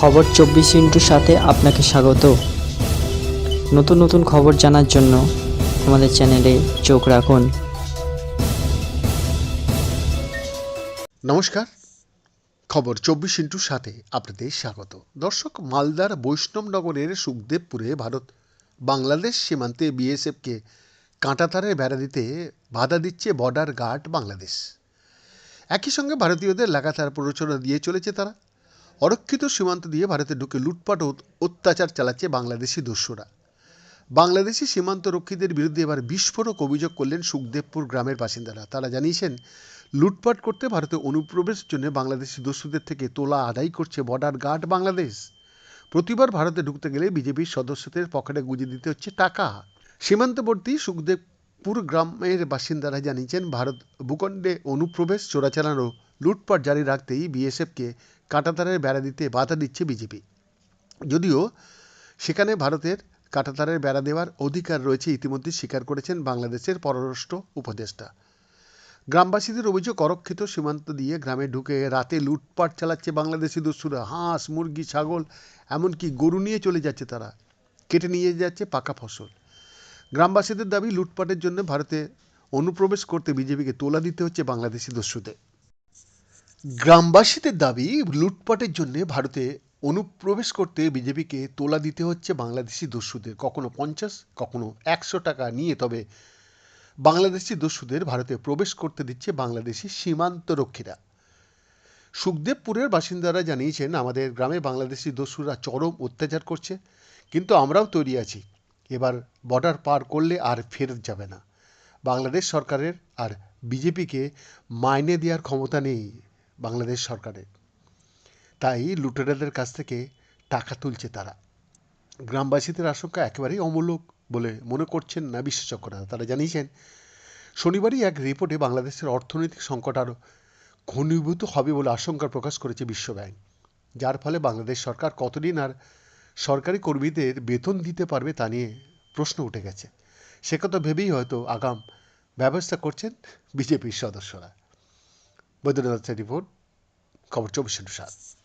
খবর চব্বিশ ইন্টুর সাথে আপনাকে স্বাগত। নতুন নতুন খবর জানার জন্য আমাদের চ্যানেলে চোখ রাখুন। নমস্কার। খবর চব্বিশ ইন্টুর সাথে আপনাদের স্বাগত। দর্শক, মালদার বৈষ্ণবনগরের সুখদেবপুরে ভারত বাংলাদেশ সীমান্তে বিএসএফকে কাঁটাতারের বেড়া দিতে বাধা দিচ্ছে বর্ডার গার্ড বাংলাদেশ। একই সঙ্গে ভারতীয়দের লাগাতার প্ররোচনা দিয়ে চলেছে তারা। অরক্ষিত সীমান্ত দিয়ে ভারতে ঢুকে লুটপাট ও অত্যাচার চালাচ্ছে বাংলাদেশি দস্যুরা। বাংলাদেশি সীমান্ত রক্ষীদের বিরুদ্ধে এবার বিস্ফোরক অভিযোগ করলেন সুখদেবপুর গ্রামের বাসিন্দারা। তারা জানিয়েছেন, লুটপাট করতে ভারতে অনুপ্রবেশের জন্য বাংলাদেশি দস্যুদের থেকে তোলা আদায় করছে বর্ডার গার্ড বাংলাদেশ। প্রতিবার ভারতে ঢুকতে গেলে বিজেপির সদস্যদের পকেটে গুঁজে দিতে হচ্ছে টাকা। সীমান্তবর্তী সুখদেবপুর গ্রামের বাসিন্দারা জানিয়েছেন, ভারত ভূখণ্ডে অনুপ্রবেশ, চোরাচালান লুটপাট জারি রাখতেই বিএসএফকে কাঁটাতারের বেড়া দিতে বাধা দিচ্ছে বিজেপি। যদিও সেখানে ভারতের কাঁটাতারের বেড়া দেওয়ার অধিকার রয়েছে ইতিমধ্যে স্বীকার করেছেন বাংলাদেশের পররাষ্ট্র উপদেষ্টা। গ্রামবাসীদের অভিযোগ, অরক্ষিত সীমান্ত দিয়ে গ্রামে ঢুকে রাতে লুটপাট চালাচ্ছে বাংলাদেশি দস্যুরা হাঁস, মুরগি, ছাগল, এমনকি গরু নিয়ে চলে যাচ্ছে তারা। কেটে নিয়ে যাচ্ছে পাকা ফসল। গ্রামবাসীদের দাবি, লুটপাটের জন্য ভারতে অনুপ্রবেশ করতে বিজেপিকে তোলা দিতে হচ্ছে বাংলাদেশি দস্যুদের গ্রামবাসীদের দাবি, লুটপাটের জন্য ভারতে অনুপ্রবেশ করতে বিজেপিকে তোলা দিতে হচ্ছে বাংলাদেশি দস্যুদের। কখনো পঞ্চাশ, কখনো একশো টাকা নিয়ে, তবে বাংলাদেশি দস্যুদের ভারতে প্রবেশ করতে দিচ্ছে বাংলাদেশি সীমান্তরক্ষীরা। সুখদেবপুরের বাসিন্দারা জানিয়েছেন, আমাদের গ্রামে বাংলাদেশি দস্যুরা চরম অত্যাচার করছে, কিন্তু আমরাও তৈরি আছি। এবার বর্ডার পার করলে আর ফেরত যাবে না। বাংলাদেশ সরকারের আর বিজেপিকে মাইনে দেওয়ার ক্ষমতা নেই। বাংলাদেশ সরকারের। তাই লুটেরাদের কাছ থেকে টাকা তুলছে তারা। গ্রামবাসীদের আশঙ্কা একেবারেই অমূলক বলে মনে করছেন না বিশেষজ্ঞরা তারা জানিয়েছেন, শনিবারই এক রিপোর্টে বাংলাদেশের অর্থনৈতিক সংকট আরও ঘনীভূত হবে বলে আশঙ্কা প্রকাশ করেছে বিশ্বব্যাংক যার ফলে বাংলাদেশ সরকার কতদিন আর সরকারি কর্মীদের বেতন দিতে পারবে তা নিয়ে প্রশ্ন উঠে গেছে। সে কথা ভেবেই হয়তো আগাম ব্যবস্থা করছেন বিজেপির সদস্যরা। বৈদ্যনাথ রিপোর্ট খবর চব্বিশ সাত।